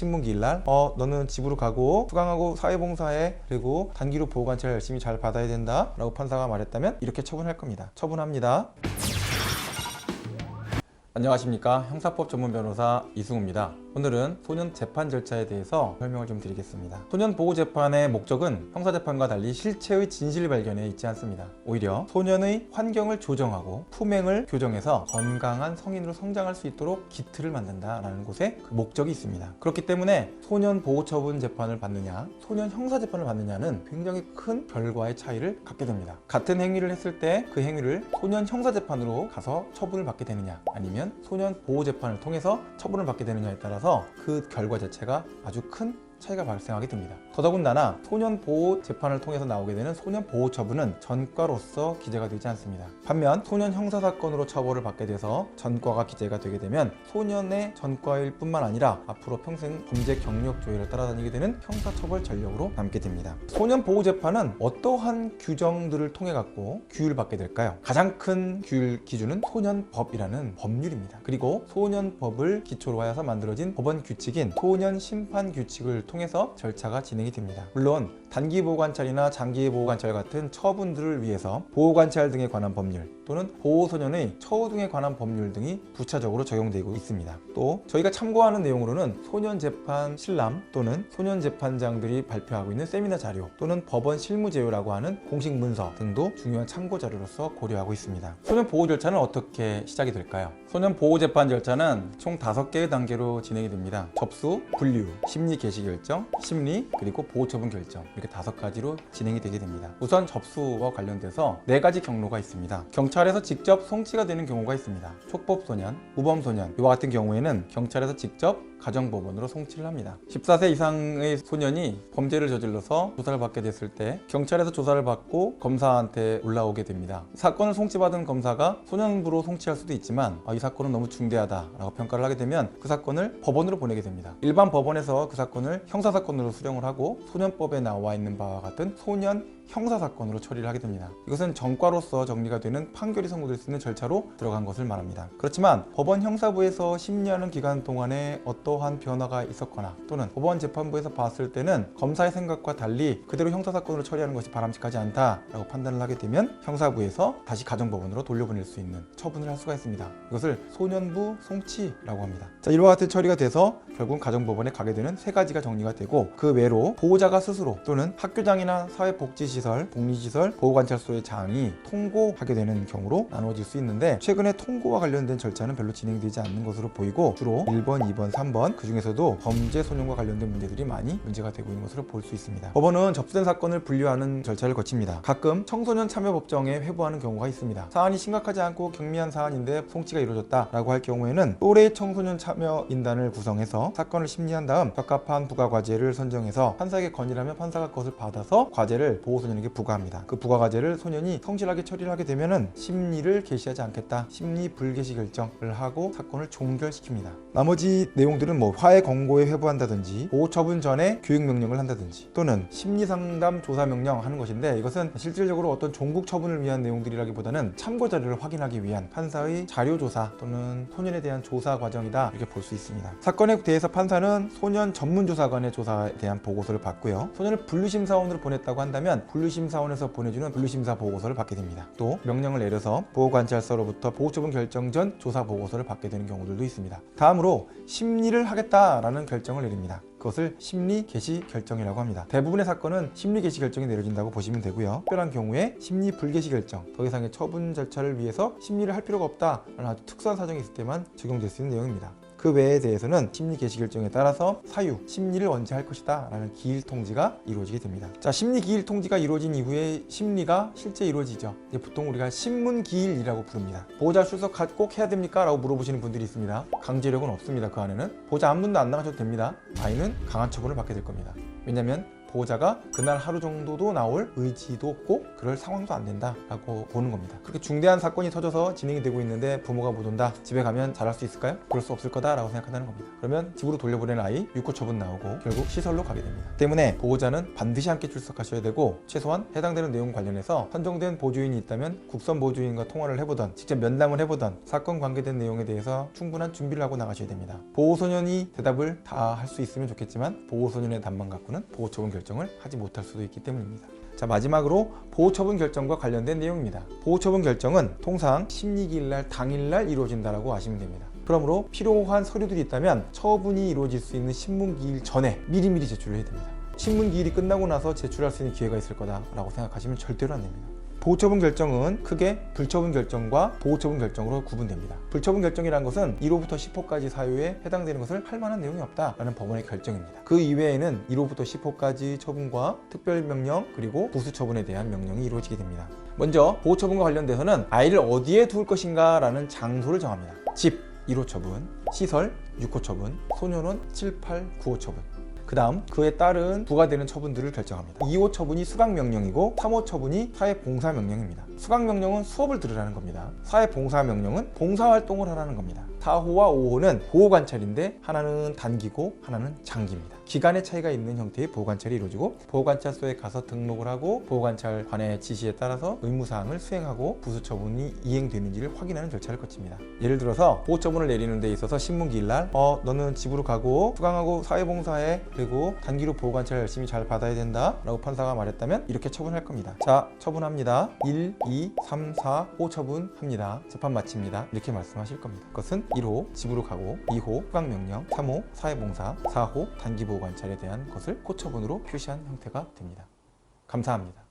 신문기일 날, 어, 너는 집으로 가고 수강하고 사회봉사해 그리고 단기로 보호관찰 열심히 잘 받아야 된다 라고 판사가 말했다면 이렇게 처분할 겁니다. 처분합니다. 안녕하십니까 형사법 전문 변호사 이승우입니다. 오늘은 소년 재판 절차에 대해서 설명을 좀 드리겠습니다. 소년 보호 재판의 목적은 형사 재판과 달리 실체의 진실 발견에 있지 않습니다. 오히려 소년의 환경을 조정하고 품행을 교정해서 건강한 성인으로 성장할 수 있도록 기틀을 만든다라는 곳에 그 목적이 있습니다. 그렇기 때문에 소년 보호 처분 재판을 받느냐, 소년 형사 재판을 받느냐는 굉장히 큰 결과의 차이를 갖게 됩니다. 같은 행위를 했을 때 그 행위를 소년 형사 재판으로 가서 처분을 받게 되느냐, 아니면 소년 보호 재판을 통해서 처분을 받게 되느냐에 따라서 그 결과 자체가 아주 큰 차이가 발생하게 됩니다. 더더군다나 소년 보호 재판을 통해서 나오게 되는 소년 보호 처분은 전과로서 기재가 되지 않습니다. 반면 소년 형사 사건으로 처벌을 받게 돼서 전과가 기재가 되게 되면 소년의 전과일 뿐만 아니라 앞으로 평생 범죄 경력 조회를 따라다니게 되는 형사 처벌 전력으로 남게 됩니다. 소년 보호 재판은 어떠한 규정들을 통해 갖고 규율을 받게 될까요? 가장 큰 규율 기준은 소년법이라는 법률입니다. 그리고 소년법을 기초로 하여서 만들어진 법원 규칙인 소년 심판 규칙을 통해서 절차가 진행이 됩니다. 물론 단기 보호관찰이나 장기 보호관찰 같은 처분들을 위해서 보호관찰 등에 관한 법률 또는 보호소년의 처우 등에 관한 법률 등이 부차적으로 적용되고 있습니다. 또 저희가 참고하는 내용으로는 소년재판 신람 또는 소년재판장들이 발표하고 있는 세미나 자료 또는 법원 실무제요라고 하는 공식 문서 등도 중요한 참고 자료로서 고려하고 있습니다. 소년 보호 절차는 어떻게 시작이 될까요? 소년 보호 재판 절차는 총 5개의 단계로 진행이 됩니다. 접수, 분류, 심리 개시 결정, 심리, 그리고 보호 처분 결정 이렇게 다섯 가지로 진행이 되게 됩니다. 우선 접수와 관련돼서 네 가지 경로가 있습니다. 경찰에서 직접 송치가 되는 경우가 있습니다. 촉법 소년, 우범 소년 이와 같은 경우에는 경찰에서 직접 가정법원으로 송치를 합니다. 14세 이상의 소년이 범죄를 저질러서 조사를 받게 됐을 때 경찰에서 조사를 받고 검사한테 올라오게 됩니다. 사건을 송치받은 검사가 소년부로 송치할 수도 있지만 아, 이 사건은 너무 중대하다라고 평가를 하게 되면 그 사건을 법원으로 보내게 됩니다. 일반 법원에서 그 사건을 형사 사건으로 수령을 하고 소년법에 나와 있는 바와 같은 소년 형사 사건으로 처리를 하게 됩니다. 이것은 전과로서 정리가 되는 판결이 선고될 수 있는 절차로 들어간 것을 말합니다. 그렇지만 법원 형사부에서 심리하는 기간 동안에 어 떠한 변화가 있었거나 또는 법원 재판부에서 봤을 때는 검사의 생각과 달리 그대로 형사 사건으로 처리하는 것이 바람직하지 않다라고 판단을 하게 되면 형사부에서 다시 가정법원으로 돌려보낼 수 있는 처분을 할 수가 있습니다. 이것을 소년부 송치라고 합니다. 자, 이와 같은 처리가 돼서 결국 가정법원에 가게 되는 세 가지가 정리가 되고 그 외로 보호자가 스스로 또는 학교장이나 사회복지시설, 복리시설, 보호관찰소의 장이 통고하게 되는 경우로 나누어질 수 있는데 최근에 통고와 관련된 절차는 별로 진행되지 않는 것으로 보이고 주로 1번, 2번, 3번 그 중에서도 범죄 소년과 관련된 문제들이 많이 문제가 되고 있는 것으로 볼 수 있습니다. 법원은 접수된 사건을 분류하는 절차를 거칩니다. 가끔 청소년 참여 법정에 회부하는 경우가 있습니다. 사안이 심각하지 않고 경미한 사안인데 송치가 이루어졌다라고 할 경우에는 또래 청소년 참여 인단을 구성해서 사건을 심리한 다음 적합한 부가 과제를 선정해서 판사에게 건의하면 판사가 그것을 받아서 과제를 보호 소년에게 부과합니다. 그 부과 과제를 소년이 성실하게 처리를 하게 되면은 심리를 개시하지 않겠다. 심리 불개시 결정을 하고 사건을 종결시킵니다. 나머지 내용들은 뭐 화해 권고에 회부한다든지 보호 처분 전에 교육 명령을 한다든지 또는 심리 상담 조사 명령 하는 것인데 이것은 실질적으로 어떤 종국 처분을 위한 내용들이라기보다는 참고 자료를 확인하기 위한 판사의 자료 조사 또는 소년에 대한 조사 과정이다 이렇게 볼 수 있습니다. 사건에 대해서 판사는 소년 전문 조사관의 조사에 대한 보고서를 받고요. 소년을 분류심사원으로 보냈다고 한다면 분류심사원에서 보내주는 분류심사 보고서를 받게 됩니다. 또 명령을 내려서 보호관찰서로부터 보호처분 결정 전 조사 보고서를 받게 되는 경우들도 있습니다. 다음으로 심리를 하겠다라는 결정을 내립니다. 그것을 심리 개시 결정이라고 합니다. 대부분의 사건은 심리 개시 결정이 내려진다고 보시면 되고요. 특별한 경우에 심리 불개시 결정, 더 이상의 처분 절차를 위해서 심리를 할 필요가 없다라는 아주 특수한 사정이 있을 때만 적용될 수 있는 내용입니다. 그 외에 대해서는 심리 개시 결정에 따라서 사유, 심리를 언제 할 것이다 라는 기일 통지가 이루어지게 됩니다. 자, 심리 기일 통지가 이루어진 이후에 심리가 실제 이루어지죠. 보통 우리가 신문 기일이라고 부릅니다. 보호자 출석 가- 꼭 해야 됩니까? 라고 물어보시는 분들이 있습니다. 강제력은 없습니다. 그 안에는. 보호자 한 분도 안 나가셔도 됩니다. 아이는 강한 처분을 받게 될 겁니다. 왜냐하면 보호자가 그날 하루 정도도 나올 의지도 없고 그럴 상황도 안 된다라고 보는 겁니다. 그렇게 중대한 사건이 터져서 진행이 되고 있는데 부모가 못 온다. 집에 가면 잘할 수 있을까요? 그럴 수 없을 거다라고 생각한다는 겁니다. 그러면 집으로 돌려보낸 아이 육고 처분 나오고 결국 시설로 가게 됩니다. 때문에 보호자는 반드시 함께 출석하셔야 되고 최소한 해당되는 내용 관련해서 선정된 보조인이 있다면 국선 보조인과 통화를 해보던 직접 면담을 해보던 사건 관계된 내용에 대해서 충분한 준비를 하고 나가셔야 됩니다. 보호소년이 대답을 다 할 수 있으면 좋겠지만 보호소년의 답만 갖고는 보호처분 결 정을 하지 못할 수도 있기 때문입니다. 자 마지막으로 보호처분 결정과 관련된 내용입니다. 보호처분 결정은 통상 심리기일 날 당일 날 이루어진다라고 아시면 됩니다. 그러므로 필요한 서류들이 있다면 처분이 이루어질 수 있는 신문기일 전에 미리미리 제출을 해야 됩니다. 신문기일이 끝나고 나서 제출할 수 있는 기회가 있을 거다라고 생각하시면 절대로 안 됩니다. 보호처분 결정은 크게 불처분 결정과 보호처분 결정으로 구분됩니다. 불처분 결정이라는 것은 1호부터 10호까지 사유에 해당되는 것을 할 만한 내용이 없다라는 법원의 결정입니다. 그 이외에는 1호부터 10호까지 처분과 특별명령 그리고 부수처분에 대한 명령이 이루어지게 됩니다. 먼저 보호처분과 관련돼서는 아이를 어디에 둘 것인가 라는 장소를 정합니다. 집 1호 처분, 시설 6호 처분, 소년원 7, 8, 9호 처분. 그 다음 그에 따른 부과되는 처분들을 결정합니다. 2호 처분이 수강명령이고 3호 처분이 사회봉사명령입니다. 수강명령은 수업을 들으라는 겁니다. 사회봉사명령은 봉사활동을 하라는 겁니다. 4호와 5호는 보호관찰인데 하나는 단기고 하나는 장기입니다. 기간의 차이가 있는 형태의 보호관찰이 이루어지고 보호관찰소에 가서 등록을 하고 보호관찰관의 지시에 따라서 의무사항을 수행하고 부수 처분이 이행되는지를 확인하는 절차를 거칩니다. 예를 들어서 보호 처분을 내리는 데 있어서 신문기일 날 어 너는 집으로 가고 수강하고 사회봉사해 그리고 단기로 보호관찰 열심히 잘 받아야 된다 라고 판사가 말했다면 이렇게 처분할 겁니다. 자 처분합니다. 1, 2, 3, 4, 5 처분합니다. 재판 마칩니다. 이렇게 말씀하실 겁니다. 그것은 1호 집으로 가고 2호 수강명령 3호 사회봉사 4호 단기보호관찰에 대한 것을 코처분으로 표시한 형태가 됩니다. 감사합니다.